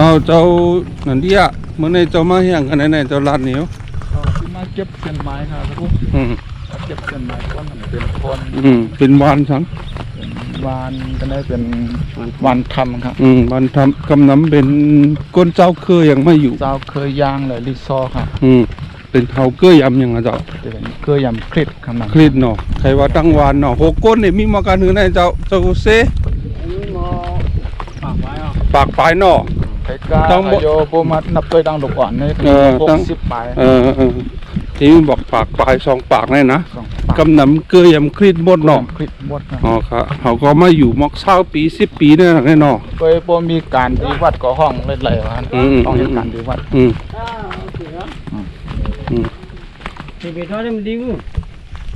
เอาเจ้านันเดียเมื่อในเจ้ามาเฮียงกันไหนๆเจ้าลาดเหนียวเอาที่มาเก็บเส้นไม้ครับทุกอืมเก็บเส้นไม้ก้อนมันเป็นคนอืมเป็นวานสังเป็นวานก็ได้เป็นวานทำครับ อืมวานทำกำน้ำเป็นก้นเจ้าเคยยังไม่อยู่เจ้าเคยย่างเลยลิซอครับอืมเป็นเฮาเกยยำยังไงเจ้าเป็นเคยยำคลิปครับนะคลิดเนาะใครว่าตั้งวานเนาะหกก้นนี่มีมาการหือในเจ้าเจ้าเซฝากไว้อะปากปลายเนาะไอ้กา ต้องหมดโยโปมัดนับตัวดังดอกก่อนนี่เออหกต้องสิบปลายเออเออที่มันบอกปากปลายสองปากนี่นะสองปลายกำน้ำเกยยำคลิดหมดเนาะคลิปหมดครับอ๋อครับเขาก็มาอยู่มอกเศร้าปีสิบปีเนี่ยแน่เนาะเคยโปมีการดีวัดก่อห้องเล่นไรวะอืมต้องเห็นการดีวัดอืม thì bị thôi em đi ngủ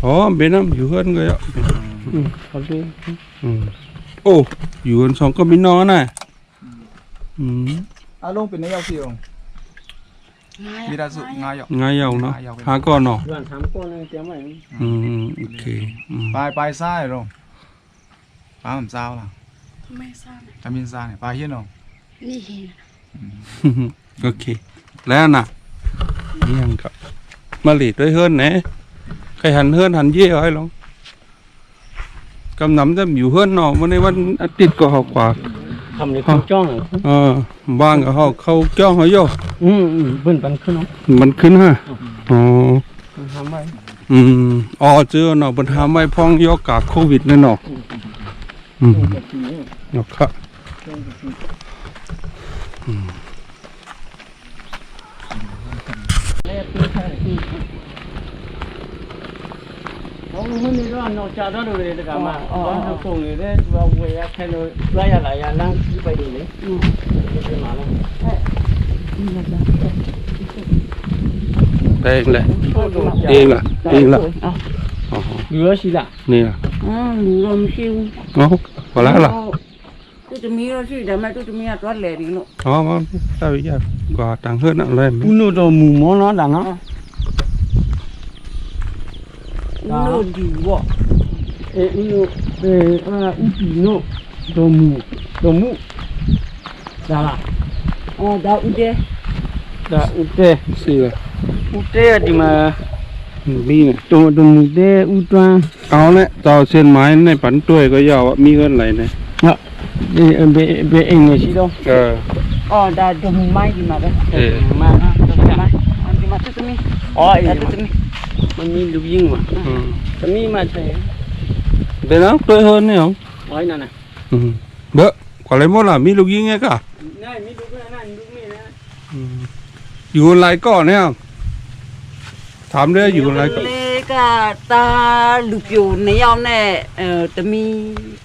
อ๋อเบน้ำอยู่เฮือนก็เยอะ có đi อืมโอ้อยู่กันสองก็มีนอนน่ะ อืมอาลงเป็นนายกสิองมีดาสุงายกง่ายเอาเนาะหาก่อนเนาะ đoàn thám con này tiếng mày อืมโอเคอืมปลายปลายซ้ายลงปลายผมเจ้าล่ะไม่ทราบทำยินซ้ายปลายเฮียนลงนี่เห็นโอเค แล้วน่ะนี่ยังกับมาหลีดด้วยเฮือนแหนะใครหันเฮือนหันเย่ไว้ลองกำนำจะอยู่เฮือนเนาะวันในวันอาทิตย์ก็หอกว่า thầm thì không cho nữa เออบ้านก็เขาเขาจ้องเขาโย ừ ừ bên bên khơi nó มันขึ้นฮะอ๋อ thám mày อืมอ๋อเจอเนาะปัญหาไม่พ้องยกกากโควิดนั่นเนาะอืมเนาะครับ ông muốn ဘုံမနေတော့တော့ကြာတော့လေတကမှာဘာလို့ပုံနေလဲသူကဝယ်ရခဲလို့တွားရလာရလမ်းကြည့်ပိုက်နေလေဟုတ်ပြန်လာလို့ဟဲ့ဒီလာလာဘယ်လဲဒီလာဒီလာလူရရှိလားနေလားอืมလူရမရှိဘူးဟုတ်ဘာလားလားသူတမီးရရှိဒါမှသူတမီးကတော့လဲပြီလို့ဟောမဟုတ်သာပြီကွာတန်ခွတ်နော်လဲဘူးလို့တော့မူမောနော်တန်နော် uno ndiwo e uno e a upino domu domu dala oh da ude da ude sila ude di mà đi này. tôi tôi mua u toa. Tao này tao xem máy này bắn tuổi có giàu mi hơn này này. Ạ về về anh này gì đâu? Ờ. Ờ dạ, đã đồng mai gì mà đấy ừ. đồng mai đồng mai. Anh đi mà tôi tôi mi. Ờ dạ, mami lubing mà kami mà thấy bên đó tôi hơn này không nói nè nè bơ quả lấy mốt là mi lubing nghe cả này mi lubing này lubing này dù lại cỏ này không thám đấy dù lại cỏ ကတာလူပြိုနှစ်ယောက်နဲ့အဲတမီ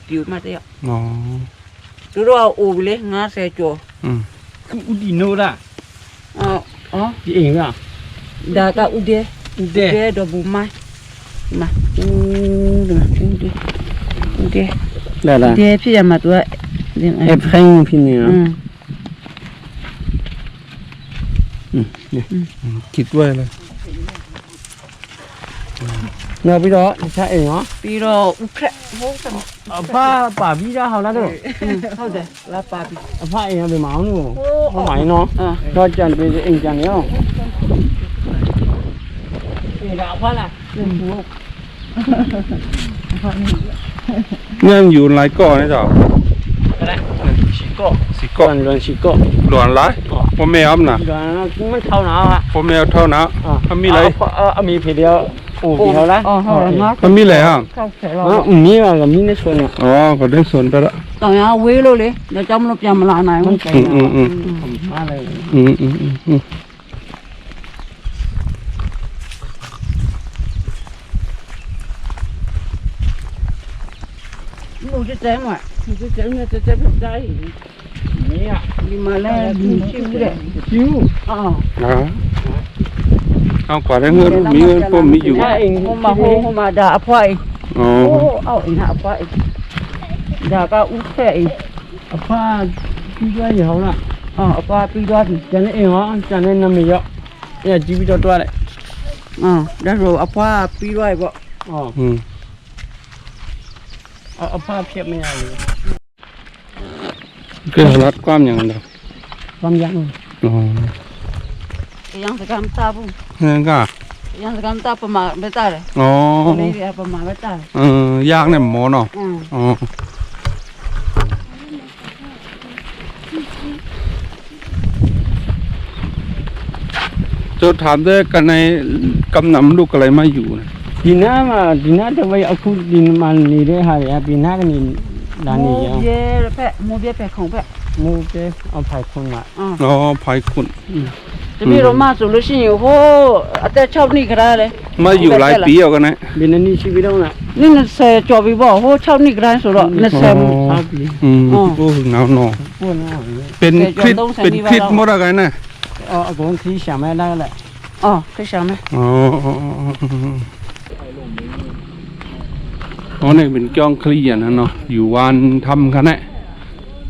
ပြိုမတယောက်။အော်။သူတို့ကအိုလေ90ကျော်။อืม။ဥဒီနိုလား။အော်။အော်ဒီအိမ်ကဒါကဥဒေ။ อันตุ๊ดมี มันมีลูกยิงว่ะ อืม แต่มีมาใช่ เป็นแล้วต้วยเฮือนเนี่ยเหรอ ไว้นั่นน่ะ อืมเบอะกว่าอะไรหมดล่ะมีลูกยิงไงกะ นั่นมีลูกนั่นลูกมีนะ อยู่ไรก่อนเนี่ยถามได้อยู่ไรก่อน เลกาตาลูกอยู่ในยามแน่เอ่อจะมีอยู่มาเดียว อ๋อ ดูว่าโอ้เลยงาเสียจัว อืม คืออุดิโนล่ะ อ๋ออ๋อ พี่เองอ่ เดอกว่าล่ะหนึ่งลูกเนี่ยอยู่หลายก้อนนะจ๊ะอะไรสิโก้ชิโก้หลวนสิโก้หลวนไรผมไม่เอาหนาหลอนมันเท่าหนาฮะผมไม่เอาเท่าหนาอ่ามีอะไรเออมีเพียเดียวโอ้เท่าไรอ๋อเท่าไรมากเขามีอะไรอะอืมมีอะก็มีในส่วนอะอ๋อก็ได้ส่วนไปละตอนนี้เอาไว้เลยเดี๋ยวจำลบจำลาไหนมันอืมอืมอืมอืมอืมอืม စစ်တဲမှာစစ်တဲနဲ့စစ်တဲပြတိုင်းမင်းကဒီမလဲဒီရှိဦးတဲ့ရှိဦးအော်ဟာအောင်ကွာလည်းငါမီးပေါ်မီးอยู่ဟိုမှာဟိုဟိုမှာဒါအဖွားအိမ်ဟိုအောက်အိမ်ဟာအဖွားအိမ်ဒါကဦးဖက်အိမ်အဖွားပြီးသွားရအောင်လားအော်အဖွားပြီးသွားပြီကျန်တဲ့အိမ်ဟောကျန်တဲ့နမရောက်အဲ့ကြည့်ပြီးတော့တွားလိုက်အော်ဒါဆိုအဖွားပြီးသွားပြီပေါ့အော်ဟွန်း เอาเอาผ้าเพียบไม่ได้เลยคือรัดความอย่างนั้นเดีความยังอ๋อยังสกามตาบุ้งนั่นก็ยังสกามตาประมาเบตาเลยอ๋อไม่เรียประมาเบตาเออยากเนี่ยหมอเนาะอ๋อจะถามได้กันในกำนำลูกอะไรมาอยู่นะ ဒီနားမှာဒီနားတစ်ဝိတ်အခုဒီမှာနေတဲ့ဟာတွေကဒီနားကနေလာနေရ mo bie pe mo bie pe khong pe မိုးပဲအဖိုက်ခွန်းမှာ hmm อ๋อภายคุณ တမီတော့မဆိုလို့ရှိရင်ဟိုအသက်6နှစ်ခရာလေ มาอยู่หลายปีแล้วกันนะ ဘယ်နှစ်နှစ်ရှိပြီတော့လား နည်း20ကျော်ပြီပေါ့ဟို6နှစ်ခရာဆိုတော့20 ဟုတ်ပြီ อืม อ๋อ โอ้หนาวเนาะ ဟုတ်နော် เป็น แต่ คริส จนต้องใส่ เป็น นี่ คริส ไว้แล้ว หมดอะไรนะ အော်အကုန်ခီးရှာမဲလာလား อ๋อခရှမ်းမ อ๋อ อ๋อเนี่ยเป็นจ้องเคลีอะนะเนาะอยู่วันทำกันแหละ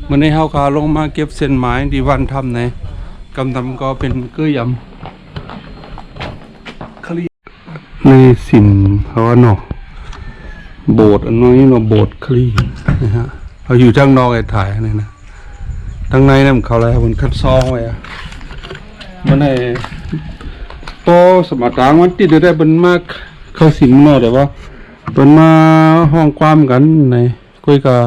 มันในเฮาขาลงมาเก็บเส้นไม้ที่วันทำเนี่ยกำทำก็เป็นเกยยำคลียในสินเขาว่าเนาะโบสถ์อันน้อยเนาะโบสถ์คลีนะฮะเขาอยู่ทางนอกไอ้ถ่ายนี่นะทางในนั่นเขาอะไรมันคัดซองไว้อะมันในพอสมัตางมันติดได้เป็นมาก เข้าสิงเนาะแต่ว่า เป็นมาห้องความกันในคุยกับ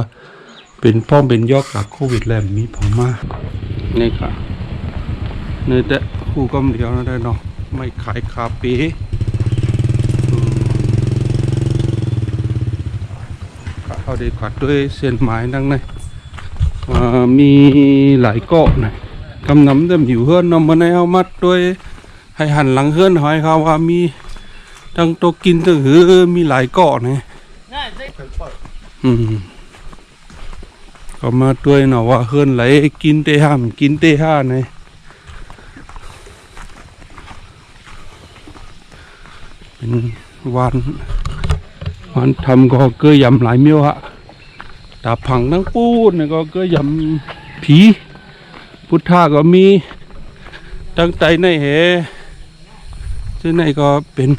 เป็นพ่อเป็นยอกกับโควิดแล้วมีผมมานี่ค่ะนี่แต่คู่กำเดียวนะได้เนาะไม่ขายคาเฟ่อืมก็เอาได้ขัดด้วยเส้นไม้ดังในอ่ามีหลายเกาะนะกำน้ำเต็มอยู่เฮือนนาะมันในเอามัดด้วยให้หันหลังเฮือนหอยเขาว่ามี ทั้งโตวกินทั้งหือมีหลายเกาะนะอืมก็มาด้วยเนาะว่าเฮือนไหลกินเตห้ามกินเตห้านะเป็นวันวันทำก็เกยยำหลายเมียวฮะตาผังทั้งปูนเนี่ยก็เกยยำผี พุทธาก็มีตั้งใจในเหซึ่งในก็เป็น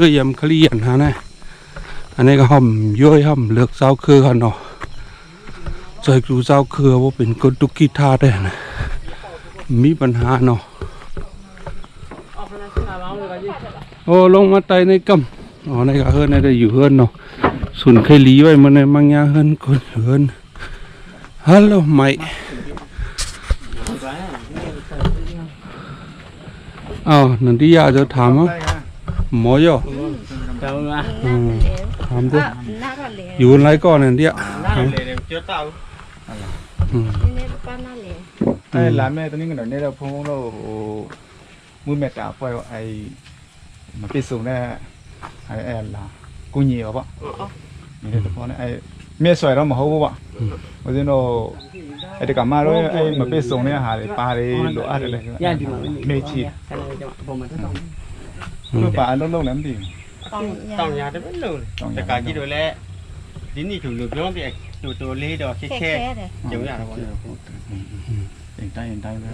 คือยำคลียนฮะนะอันนี้ก็ห่อมย้อยห่อมเลือกเสาคือกันเนาะใส่ดูเสาคือว่าเป็นคนตุกกีทาได้นะมีปัญหาเนาะโอ้ลงมาไตในกำอ๋อในก็เฮือนในได้อยู่เฮือนเนาะสุนเคยลีไว้มันในมังยาเฮือนคนเฮือนฮัลโหลใหม่อ้าวนันทิยาจะถามว่า 뭐 요? Đâu Không được. Yun lại con này đi ạ. Không. Ừ. အဲလာမဲ့တနင်္ဂနွေနေ့တော့ဖုန်းဖုန်းတော့ဟိုမွေးမြတ်တာပွဲတော့အဲမပြည့်စုံတဲ့အဲအဲလာကိုညီရောပေါ့နေတဲ့ဖုန်းနဲ့အဲမြက်ဆွဲတော့မဟုတ်ဘူးပေါ့ဦးဇင်းတို့အဲတကမာတော့အဲမပြည့်စုံတဲ့ဟာတွေပါတယ်လို့အားတယ်လေညံ့ဒီမှာနေချီ Hello, cho bạn. Bộ mình rất đông. သူတို့ပါအလုံးလုံးလည်းမသိဘူးတောင်းတောင်းရတဲ့ဘယ်လိုလဲတကာကြီးတို့လည်းဒီနေ့သူတို့ပြောပြတူတူလေးတော့ခက်ခဲကြုံရတာပေါ့နော်တင်တိုင်းတိုင်းပဲ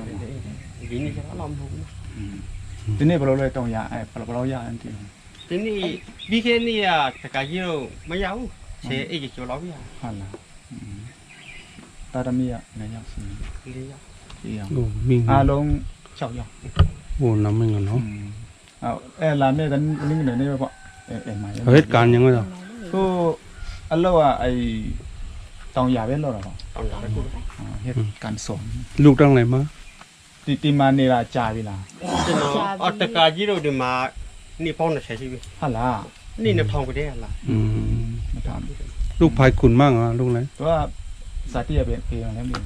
ဒီနေ့ကျွန်တော်လောက်မဟုတ်ဘူးဒီနေ့ဘယ်လိုလဲတောင်းရအဲဘယ်လိုရအောင်တင်ဒီနေ့ပြီးခဲ့နေ့ကတကာကြီးတို့မရဘူးခြေအိတ်ကျော်လောက်ပြရဟုတ်လားတာရမီရနေရောက်စီလေးရောက်ဒီရောက်ဟိုမင်းအားလုံး6ရောက်ဟိုနမင်းကနော် เอาเออลานเนี่ยกันนิ่งหน่อยนี่ป่ะเออเอ็มไเฮ้ยการยังไม่หรอตู้อันละว่าไอ้ตองยาเว้เหรอป่ะตองยาเว้นกูเฮ็ดการสอมลูกตั้งไหนมาติติมาเนราจาเวลาออตกาจีโรดิมานี่พ้องน่ะใช้ชีวิตฮัลโหลนี่เนี่ยทองก็ได้ลโหอืมมาถาลูกภายคุณมากอะลูกไหนตัวสาธิตเป็นเป็นอะไรบ้าง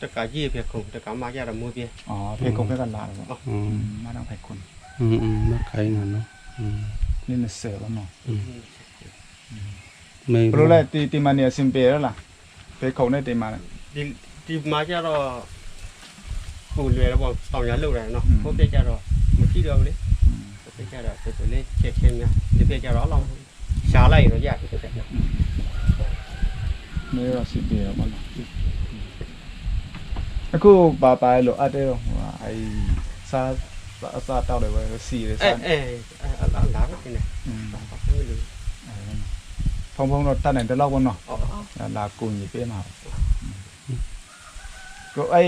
ตะกายี่เพียคงตะกามาแย่ระมูเพียอ๋อเพียคงเพียกันลาอ๋อมาทางภายคุณ อืมอืมนักไข่งานเนาะอืม နင်းဆယ်တော့နော် ไม่ ဘယ်လိုလဲတီတီမာနေအစင်ပြေရလားဖေကုန်နဲ့တီမာနဲ့ ဒီဒီမှာကြတော့ဟိုလွယ်တော့ပေါ့တောင်ရလောက်တယ်နော်ဟုတ်ပြကြတော့မကြည့်တော့ဘူးလေဟုတ်ပြကြတော့တော်တော်လေးချက်ချင်းများဒီပြကြတော့အလောင်းရှားလိုက်ရင်တော့ရတယ်တဲ့ နေရစီပြေရပါလားအခုပါပါလို့အတဲတော့ဟိုအဲစား အစားတောက်တယ်ပဲစီတယ်စားအဲအဲအလားလားပဲနေဖုံဖုံတော့တတ်နိုင်တယ်လောက်ပေါ့နော်လာကိုညီပေးမှာကိုအဲ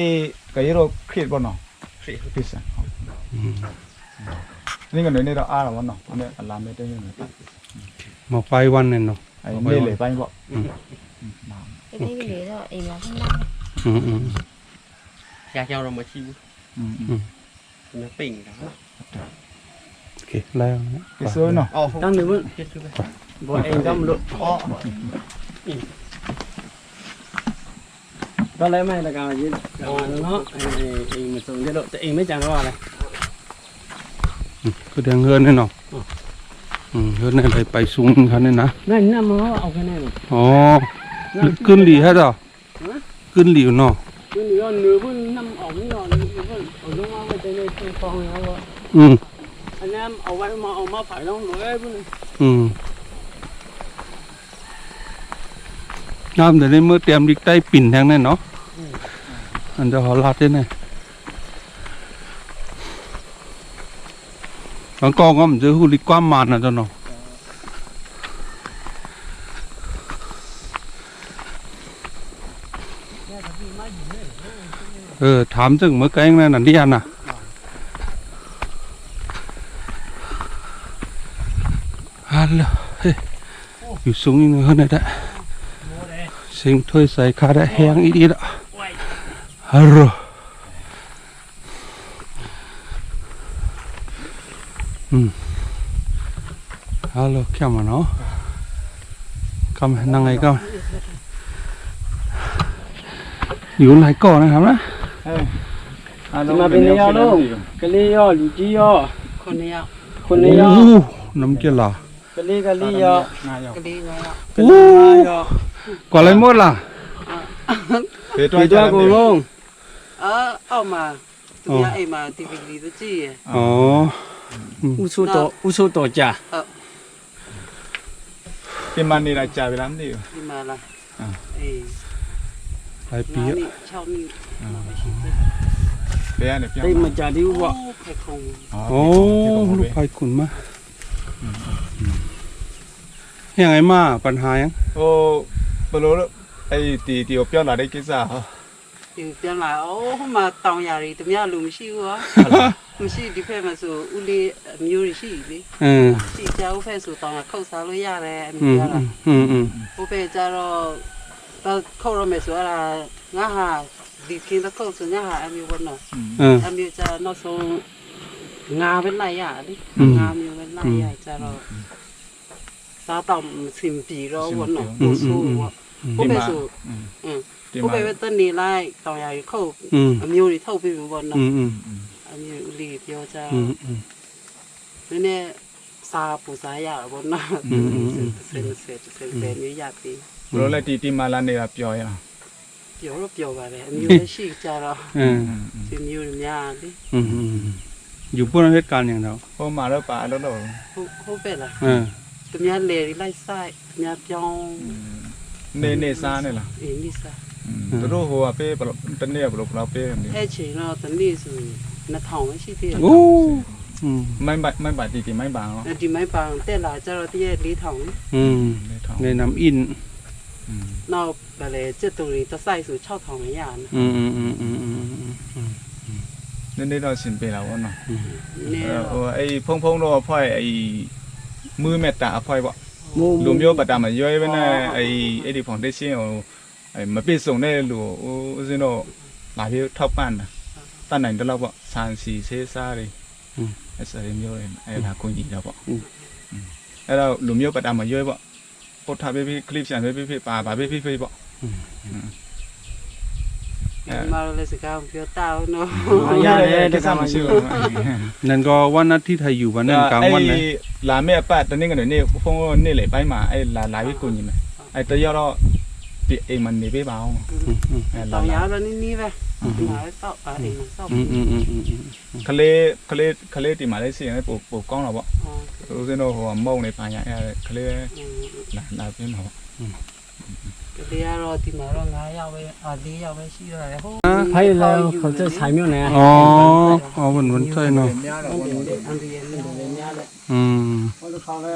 ကရေတော့ခရစ်ပေါ့နော်ခရစ်ပစ္စံဟုတ်นี่ก็เนี่ยเราอ้าแล้วเนาะเนี่ยอลามไม่ได้เนี่ยมาไปวันนึงเนาะไอ้นี่เลยไปบ่อืมไอ้นี่เลยเนาะไอ้มาข้างหน้าอืมๆอยากเอาเรามาชิวอืมๆ nó bình đó โอเคแล้วนะ cái số nó ồ Đang được vâng. chết chưa Bộ em trong lộ. Có lẽ mày là cả gì? Cả nó em một số cái độ em mới chẳng qua này. ก็เดียงเฮือนเนี่ยเนาะอืมเฮือนอะไรไปสูงคันเนี่ยนะ Này năm nó เอา cái này. อ๋อขึ้นหลีฮะจ้ะขึ้นหลีเนาะ Cứ nửa nửa vun năm ổng rồi, nửa vun ở trong ao bên đây trong con nó. อืม Anh em ở vậy mà ông mà phải long nửa vun. อืมน้ำเดี๋ยวนี้เมื่อเตรียมดิกใต้ปิ่นทางนั้นเนาะอันจะหอลัดได้ไงบางกองก็มันจะหูลิความมันนะจ้ะเนาะเออถามถึงเมื่อไกลนั่นน่ะที่อันน่ะ ฮัลโหลเฮ้ยอยู่สูงอีกหนึ่งคนนะจ๊ะสิ่งถ้วยใส่ขาได้แห้งอีดีละฮัลโหลอืมฮัลโหลเข้ามาเนาะเข้ามานั่งไงก็อยู่ไหนก่อนนะครับนะ mà bên này ao đâu? Cái ly ao, lũ chi ao. คนนี้อ่ะ Con โอ้ này ao. โหน้ำเกลือ Cái ly cái ly ao. ง่ายอ่ะ ก็ดีไงอ่ะ Cái ly ao. ก่อนอะไรหมดล่ะ เดี๋ยว Tùy cho cùng không? เออเอ ကလေးကလေးရော9ရောက်ကလေး9ရောက်ကလေး9ရောကော်လိုက်မดလားဒီတော့ကြာကုန်လုံးအော်အောက်မှာသူများအိမ်မှာ TV လေးတို့ကြည့်ရဩဦးဆိုတော့ဦးဆိုတော့ကြာဟုတ်ဒီမှာနေတာကြာပြီလားမသိဘူးဒီမှာလားအေးလိုက်ပြီး6နှစ်မှာရှိသေးတယ်ဘယ်ကနေပြန်ဒီမကြတိဘူးပေါ့ဖိုက်ခုံဩဖိုက်ခုံမ ยังไงมาปัญหายัง โอ้ปรู้ไอ้ตีตีเปียหลายได้กี่ซ่าฮะ อยู่ပြန်လာโอ้ဟိုမှာတောင်ယာတွေတမရလူမရှိဘူးဟောမရှိဒီဖက်မှာဆိုဦးလေးအမျိုးတွေရှိပြီ เออ ရှိကြဦးဖက်ဆိုတောင်ယာခုတ်စားလို့ရတယ်အ อื မျိုး ม ရတာ อืมอืม ဟိုဖက်ကျတော့တော့ခုတ်ရမယ်ဆိုရတာငါဟာဒီကင်းတော့ခုတ်ဆိုငါဟာအမျိုးဘောနော် เออ အမျိုးကျနောက်ဆုံးငါပဲလိုက်ရလေ อืม ငါမျိုးပဲလိုက်ရကျတော့ စားတော့မစင်ပြီတော့ဘောနော် อื ဟို มอื ဆို มอืม ဟိုဖက်ဆို อืม อืม ဒီ ဟို မှာ ဖက်ပဲတနေလိုက်တောင်ယာခုတ် อืม အမျိုးတွေထုတ်ပြီးဘောနော် อืมอืม အမျိုးဦးလေးပြောကြ อืมอืม နည်းနည်းစားပူစားရတာပေါ့နော် อืมอืมอืม စင်စင်စင်စင်မျိုးရပြီ ဘလို့လဲတီတီမာလာနေတာပြောရအောင် ပြောတော့ပြောပါတယ်အမျိုးလည်းရှိကြတော့ เออ ဒီမျိုးတွေများလေ อืมอืมอยู่ปุ่นเหตุการณ์อย่างเรา ဟိုမှာတော့ပါတော့တော့ ဟုတ်ဟုတ်ပဲလား เออ သူများလေတွေလိုက်ဆိုင်သူများပြောင်း နေနေစားနေလား အင်းဒီစား သူတို့ဟိုကပေးဘလို့တနေ့ဘလို့ဘလို့ပေးနေ အဲ့ချိန်တော့တနေ့ဆို2000ပဲရှိသေးတယ် โอ้อืม မိုင်းပါမိုင်းပါတီတီမိုင်းပါအောင် ဒီမိုင်းပန်တက်လာကျတော့တရက်4000လေ อืม နေထောင်း ในน้ำอิน နောက်ဗလေစက်တူတွေတစ်ဆိုင်ဆို6000ပဲရတယ် อืมอืมอืมอืมอืมอืม နည်းနည်းတော့ရှင်ပေးလာဘောနော် နည်း ဟို တော့ အဲ့ဖုံဖုံတော့အ ဖွဲအဲ့မွေးမဲ့တာအဖွဲပေါ့ Mô လူမျိုးပတာမရွေးပဲနဲ့အဲ့အဲ့ဒီဖောင်ဒေးရှင်းကိုအဲ့မပြည့်စုံတဲ့လူကိုဦးစင်းတော့လာပြီးထောက်ပံ့တာတတ်နိုင်တယ်လို့ပေါ့ဆန်စီဆေးစားတွေအဲ့စရမျိုးတွေအဲ့ဒါကိုကြီးတော့ပေါ့အဲ့တော့လူမျိုးပတာမရွေးပေါ့ပို့ထားပေးပြီးကလစ်ပြန်ပေးပြီးပါပါပေးပြီးပေါ့ ဒီမှာလည်းစကားမပြောတောင်းနော် တကမှရှိဘူး นั่นก็วันอาทิตย์ไทยอยู่วันนั้นกลางวันนะ လာမဲ့အပတ်တနင်္ဂနွေနေ့ဖုန်းနေ့လေပိုင်းမှာအဲ့လာလာပြီးကိုကြီးမယ်အဲ့တရတော့ဒီအိမ်မနေပေးပါအောင် อืมอืม အဲ့လာ တောင်ရ လာ တော့နည်းနည်းပဲဒီမှာတော့ပါအိမ်မှာစောက် อืมอืมอืมอืมอืม ကလေးကလေးကလေးဒီမှာလေးစီရင်ပို့ပို့ကောင်းတော့ပေါ့ဦးစင်းတို့ဟိုမုံနေပါညာအဲ့ကလေးလာလာပြင်းတော့ ဒီကတော့ဒီမှာတော့9ရောက်ပဲအာ4ရောက်ပဲရှိရတယ်ဟုတ် Hay là khẩu chất xài miêu này. อ๋ออ๋อวันวันใช่เนาะ အန်ဒီရဲ့နေတယ်များတယ် อืม Có được không là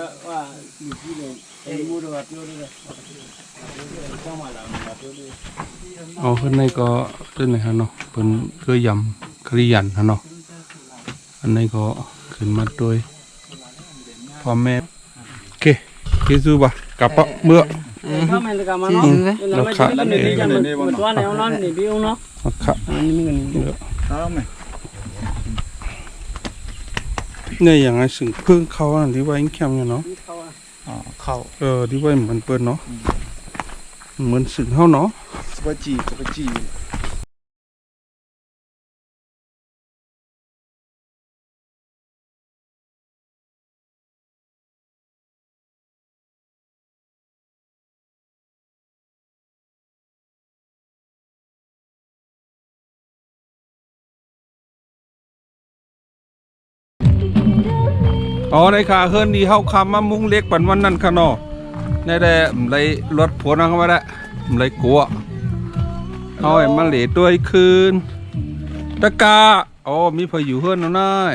lũ chi này. Em mua được tiêu đi rồi. เอาขึ้นในก็ขึ้นเลยฮะเนาะเป็นเพื่อยำคริยันฮะเนาะอันนี้ก็ขึ้นมาด้วยพ่อแม่โอเคคิดดูบ่กลับปะเมื่อ lokha ne lokha ne yang ai sừng phương khâu à đi qua anh kèm nha nó khâu ờ đi qua mình bớt nó mình sừng hao nó สปาจีสปาจี อ๋อในขาเฮิรนดีเฮาคำมามุ้งเล็กปันวันนั้นค่ะนาะในแต่ไรรถผัวนังมาได้ไรกลัวเอาไอ้มาเหลด้วยคืนตะกาอ๋อมีพออยู่เฮิรนน่อย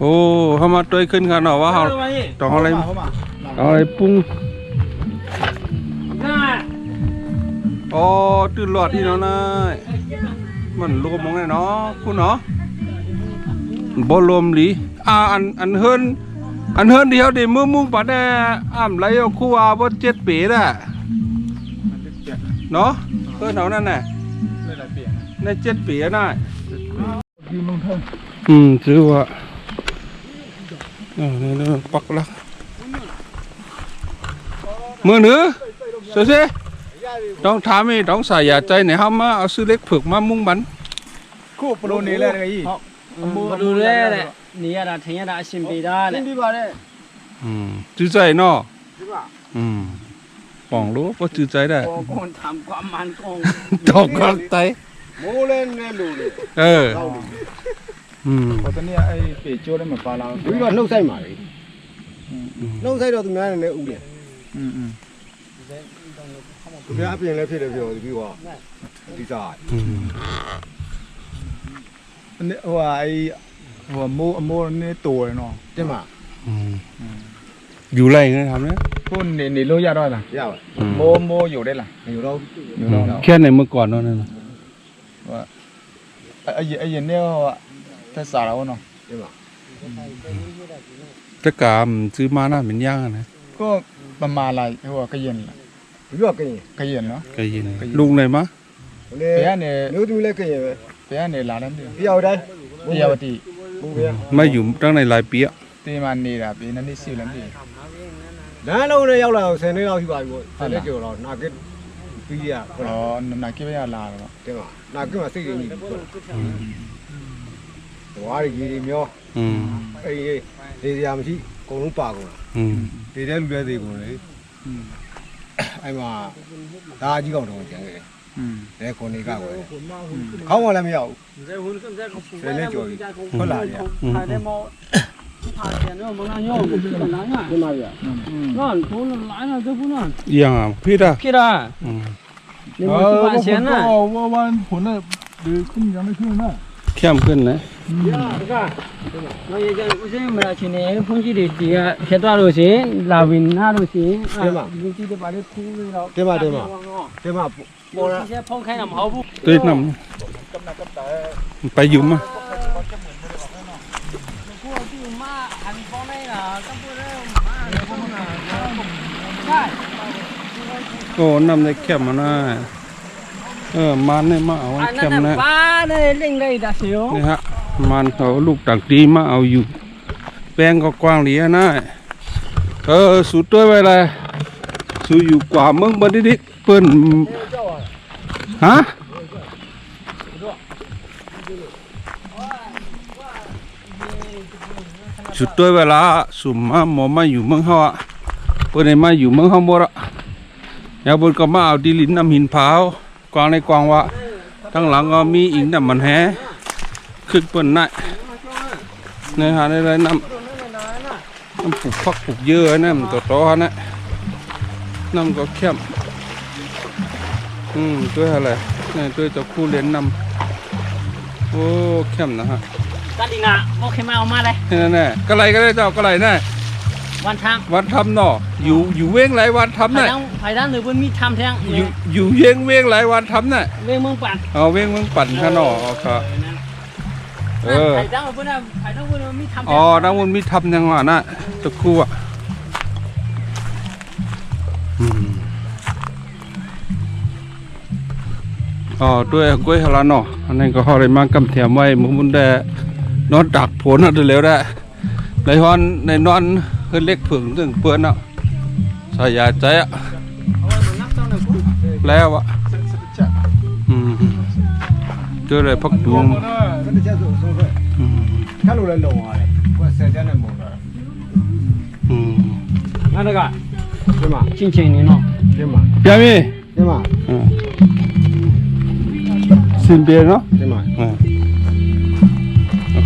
โอ้เฮามาด้วยขึ้นค่ะเนาะว่าเฮาต้องอะไรเอาอะไรปรุงอ๋อตื่นหลอดที่นาะนายมันรวมมองไงเนาะคุณเนาะ บ่รวมหลีอ่าอันอันเฮิรนอันเฮิรนเดียวเดี๋ยวมือมุ่งปัดแน่อ้ำไรเอาคู่อาบ่เจ็ดปีน่ะมันจะเปลี่ยนเนาะเฮิรนเอานั่นน่ะเลยหนในเจ็ดปีน่ะยืมลงเพิ่มอืมถือว่าเออนี่นี่ปักละมือหนือเสียสิต้องถามไอ้ต้องใส่ยาใจไหนเฮามาเอาซื้อเล็กฝึกมามุ่งบันคู่โปรนี่เลยไအမိုးဘလူလဲတဲ့နေရတာထိုင်ရတာအရှင်ပေတာတဲ့ တင်ပြပါတဲ့อืมจื้อใจเนาะဒီကอืมป่องโลบ่จื้อใจได้ဘောကွန်ထမ်ကမန်ကုန်းดอกกันไตမိုးလဲနဲ့လို့လေเอออืมဟိုတနေ့အဲ့ပေကျိုးလည်းမပါလာဘူးပြီးတော့နှုတ်ဆိုင်ပါလေနှုတ်ဆိုင်တော့သူများနဲ့လည်းဥတယ်อืมอืมသူများအပြင်လည်းဖြစ်တယ်ပြောဒီကွာဒီစားอืม หัวไอหัวโมโมนี่ตัวเนาะใช่ไหมอืมอยู่ไรเนี่ยทำเนี่ยพุ่นนี่นี่รู้ยาด้วยล่ะยาวโมโมอยู่ได้ล่ะอยู่เราอยู่เราแค่ไหนเมื่อก่อนเนาะเนี่ยว่าไอ้ไอ้ยันเนี่ยถ้าสาเราเนาะใช่ไหมตะกามซื้อมาหน้าเป็นย่างนะก็ประมาณอะไรหัวกระเย็นล่ะยั่วกระเย็นกระเย็นเนาะกระเย็นลูกไหนมะเนี่ยเนี่ยรู้ดูแลกระเย็นไหม ลาแล้วเดียว ပြရောက်တိုင်း เปียวติ ဘူးဗျာ มาอยู่ตั้งในหลายปีอะ ตีมานี่ล่ะปีนั้นนี่สิแล้วเดียว လမ်းလုံးနဲ့ရောက်လာတော့10နှစ်လောက်ရှိပါပြီပေါ့10နှစ်ကျော်တော့နာကစ်ပြီးရဟုတ် อ๋อ လား นาคิดว่าลาแล้ว တင်ပါနာကစ်မှာစိတ်ရင်းကြီးဟုတ်လားဘွားကြီးကြီးမျော อืม အေးအေးဒေစရာမရှိအကုန်လုံးပါကုန်လား อืม ဒေတဲ့လူတွေသေးကုန်လေအဲ့မှာဒါကြီးကောင်တော့ကျန်ခဲ့တယ် อืม လဲကိုနေကကိုခေါင်းမလည်းမရောက်ဘူးဆယ်နှစ်ကျော်ပြီထွက်လာတယ်အဲ့မောထားတယ်နော်မနာရောဘူးနာညာဒီမှာရနော်ဘုန်းလိုင်းလာတော့ဘူးနော်ရံဖေးတာဖေးတာနေမတူပါဆယ်နော်ဝါဝန်ဟိုနဲ့ဒီကုမရမขึ้นนะเข้มขึ้นนะရာကနော်ရေကျဦးစင်းမလာချင်နေဖုန်းကြီးတွေဒီကဖြတ်သွားလို့ရှင်လာဝင်နားလို့ရှင်ဒီမှာဒီကြည့်တဲ့ပါလေခူးလို့တော့ဒီမှာဒီမှာဒီမှာบ่พงใครนำเขาผู้ตีนำไปยุ่มอะก็น้อในำไเข้มมาหน้าเออมันในมาเอาเข้มนะป้าในเล่งได้ดาเสียวนี่ฮะมันเขาลูกตักดีมาเอาอยู่ แปลงก็กว้างเหลียนะเออสุดด้วไปเลยสุดอยู่กว่าเมืองบันดิเปิ้น ฮะสุดตัวเวลาสุมมาหมอมาอยู่เมืองเฮาอะเปิ้นให้มาอยู่เมืองเฮาหมดอะยาเปิ้นก็มาเอาดิลินน้ำหินพากวางในกวางว่าทั้งหลังก็มีอิงน้ำมันแฮขึ้นเปิ้นน่ะในหาในไรน้ำน้ำปลูกพักปลูกเยอะนะมันตัวโตฮะนะน้ำก็เข้ม อืมด้วยอะไรเนี่ยด้วยจะคู่เลี้ยนนำโอ้เข้มนะฮะกัดอีกะโมเคมเอามาเลยแน่แน่กะไรก็ได้เจ้ากะไรแน่วันทำวันทำเนาะอยู่อยู่เว้งไรวันทำน่ะไผ่ด้านหรือบนมีทำแท้งอยู่อยู่เว้งเว้งไรวันทำน่ะเว้งเมืองปั่นเอาเว้งเมืองปั่นข้าเนาะครับเออไผ่ด้านเพิ่นน่ะได้านเนมีทำอ๋อด้านบนมีทำยังหวาน่ะตะคู่อะ ờ tôi quê hà lan nọ. Nên có họ để mang cầm thẻ mày một vấn đề nó đặc phốn nó được léo đấy. Lấy hoan này non hơi leg phưởng từng phượng nọ sao giờ cháy ạ. Leo ạ. Ừ. Chưa rồi phát ừ, ừ, dạ ừ, ừ, ừ, ừ, ừ, ừ, ừ, ừ, สิ้เบียเนาะใช่ไหมอยอ่าแล้ว